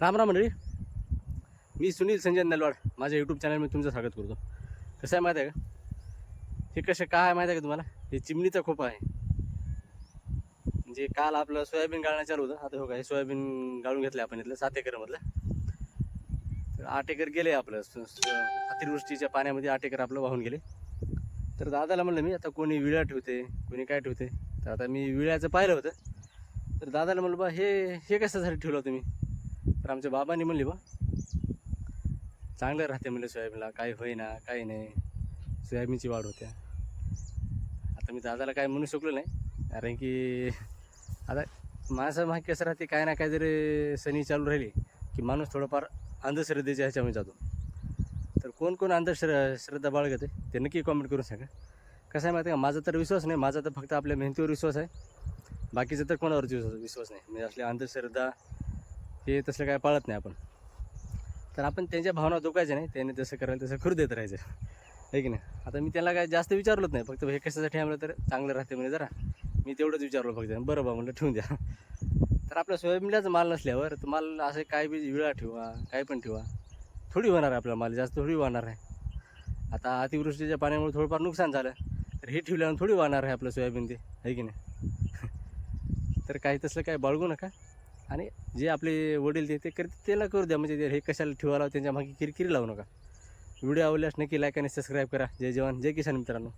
राम राम मंडळी. मी सुनील संजय नलवाड. माझ्या यूट्यूब चॅनलमध्ये तुमचं स्वागत करतो. कसं आहे माहिती आहे का? हे कसं काय आहे माहिती आहे का तुम्हाला? हे चिमणीचा खोपा आहे. म्हणजे काल आपलं सोयाबीन गाळणं चालू होतं. आता हो का हे सोयाबीन गाळून घेतलं आपण इथलं सात एकरमधलं तर आठ एकर गेले आपलं. अतिवृष्टीच्या पाण्यामध्ये आठ एकर आपलं वाहून गेले. तर दादाला म्हणलं मी आता कोणी विळा ठेवते कोणी काय ठेवते? तर आता मी विळ्याचं पाहिलं होतं. तर दादाला म्हणलं बा हे हे कशासाठी ठेवलं तुम्ही? तर आमच्या बाबांनी म्हणले बा चांगलं राहते म्हणलं सोयाबीनला काही होईना काही नाही. सोयाबीनची वाढ होत्या आता मी दादाला काय म्हणू शकलो नाही कारण की आता माणसं माहिती कसं राहते काय ना काय जरी चालू राहिली की माणूस थोडंफार अंधश्रद्धेच्या ह्याच्यामध्ये जातो. तर कोण कोण अंधश्र श्रद्धा बाळगते ते नक्की कॉमेंट करून सांगा. कसं आहे माहिती आहे का? माझा तर विश्वास नाही माझा तर फक्त आपल्या मेहनतीवर विश्वास आहे. बाकीचं तर कोणावरती विश्वास विश्वास नाही. म्हणजे असल्या अंधश्रद्धा हे तसलं काय पाळत नाही आपण. तर आपण त्यांच्या भावना दुखायच्या नाही. त्याने तसं करायला तसं करू देत राहायचं. आहे की नाही? आता मी त्याला काय जास्त विचारलंच नाही. फक्त हे कशासाठी आम्हाला तर चांगलं राहते म्हणजे जरा. मी तेवढंच विचारलो फक्त. बरं बा म्हणलं ठेवून द्या. तर आपल्या सोयाबीनलाच माल नसल्यावर तर माल असं काय बी विळा ठेवा काय पण ठेवा. थोडी होणार आहे आपला माल. जास्त थोडी वाहणार आहे. आता अतिवृष्टीच्या पाण्यामुळे थोडंफार नुकसान झालं. तर हे ठेवल्यानं थोडी वाहणार आहे आपलं सोयाबीन ते. आहे की नाही? तर काही तसलं काय बाळगू नका. आणि जे आपले वडील ते ते करते त्याला करू द्या. म्हणजे ते हे कशाला ठेवायला त्यांच्या मागे किरकिरी लावू नका. व्हिडिओ आवडल्यास नक्की लाईक आणि सबस्क्राईब करा. जय जवान जय किसान मित्रांनो.